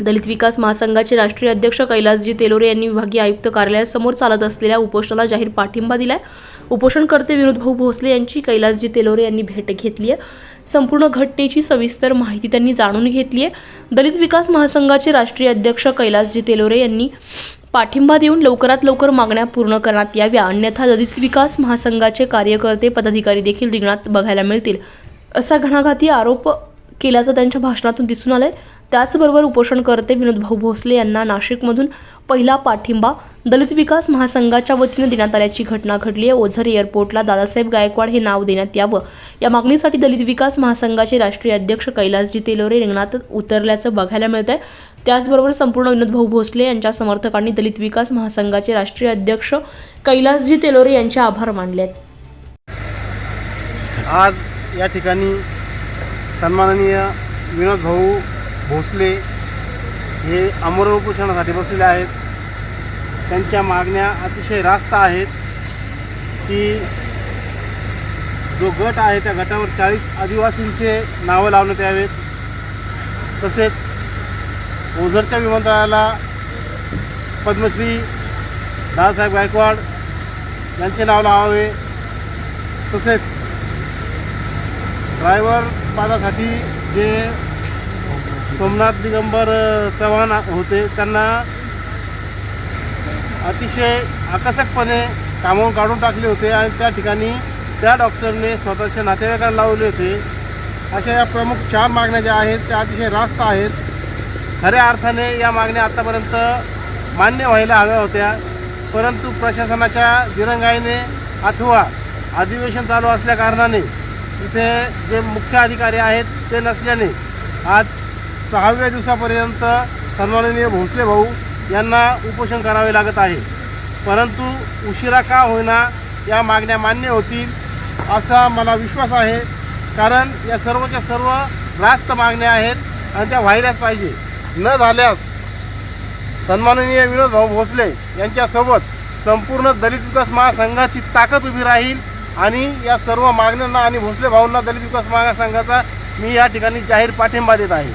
दलित विकास महासंघाचे राष्ट्रीय अध्यक्ष कैलासजी तेलोरे यांनी विभागीय आयुक्त कार्यालयासमोर चालत असलेल्या उपोषणाला जाहीर पाठिंबा दिलाय. उपोषणकर्ते विनोदभाऊ भोसले यांची कैलासजी तेलोरे यांनी भेट घेतली आहे संपूर्ण घटनेची सविस्तर माहिती त्यांनी जाणून घेतली आहे दलित विकास महासंघाचे राष्ट्रीय अध्यक्ष कैलासजी तेलोरे यांनी पाठिंबा देऊन लवकरात लवकर मागण्या पूर्ण करण्यात याव्या. अन्यथा दलित विकास महासंघाचे कार्यकर्ते पदाधिकारी देखील रिंगणात बघायला मिळतील. असा घणाघाती आरोप केल्याचं त्यांच्या भाषणातून दिसून आलाय. त्याचबरोबर उपोषणकर्ते विनोद भाऊ भोसले यांना नाशिकमधून पहिला पाठिंबा. दलित विकास महासंघाच्या वतीने देण्यात आल्याची घटना घडली आहे. ओझर एअरपोर्टला दादासाहेब गायकवाड हे नाव देण्यात यावं. या मागणीसाठी दलित विकास महासंघाचे राष्ट्रीय अध्यक्ष कैलासजी तेलोरे रिंगणात उतरल्याचं बघायला मिळत आहे त्याचबरोबर संपूर्ण विनोद भाऊ भोसले यांच्या समर्थकांनी दलित विकास महासंघाचे राष्ट्रीय अध्यक्ष कैलासजी तेलोरे यांचे आभार मानले आहेत. आज या ठिकाणी सन्माननीय विनोद भाऊ भोसले हे आमरण उपोषणासाठी बसलेले आहेत. त्यांच्या मागण्या अतिशय रास्त आहेत की जो गट आहे त्या गटावर चाळीस आदिवासींचे नावं लावण्यात यावेत. तसेच ओझरच्या विमानतळाला पद्मश्री दादासाहेब गायकवाड यांचे नाव लावावे. तसेच ड्रायव्हर पदासाठी जे सोमनाथ दिगंबर चव्हाण होते. त्यांना अतिशय आकर्षकपणे कामावून काढून टाकले होते आणि त्या ठिकाणी त्या डॉक्टरने स्वतःच्या नातेवाईकाला लावले होते. अशा या प्रमुख चार मागण्या ज्या आहेत त्या अतिशय रास्त आहेत. खऱ्या अर्थाने या मागण्या आत्तापर्यंत मान्य व्हायला हव्या होत्या. परंतु प्रशासनाच्या दिरंगाईने अथवा अधिवेशन चालू असल्याकारणाने इथे जे मुख्य अधिकारी आहेत ते नसल्याने आज सहाव्या दिवसापर्यंत सन्माननीय भोसले भाऊ यांना उपोषण करावे लागत आहे. परंतु उशिरा का होईना या मागण्या मान्य होतील असा मला विश्वास आहे. कारण या सर्वच्या सर्व रास्त मागण्या आहेत आणि त्या व्हायलाच पाहिजे. न झाल्यास सन्माननीय विनोद भाऊ भोसले यांच्यासोबत संपूर्ण दलित विकास महासंघाची ताकद उभी राहील आणि या सर्व मागण्यांना आणि भोसले भाऊंना दलित विकास महासंघाचा मी या ठिकाणी जाहीर पाठिंबा देत आहे.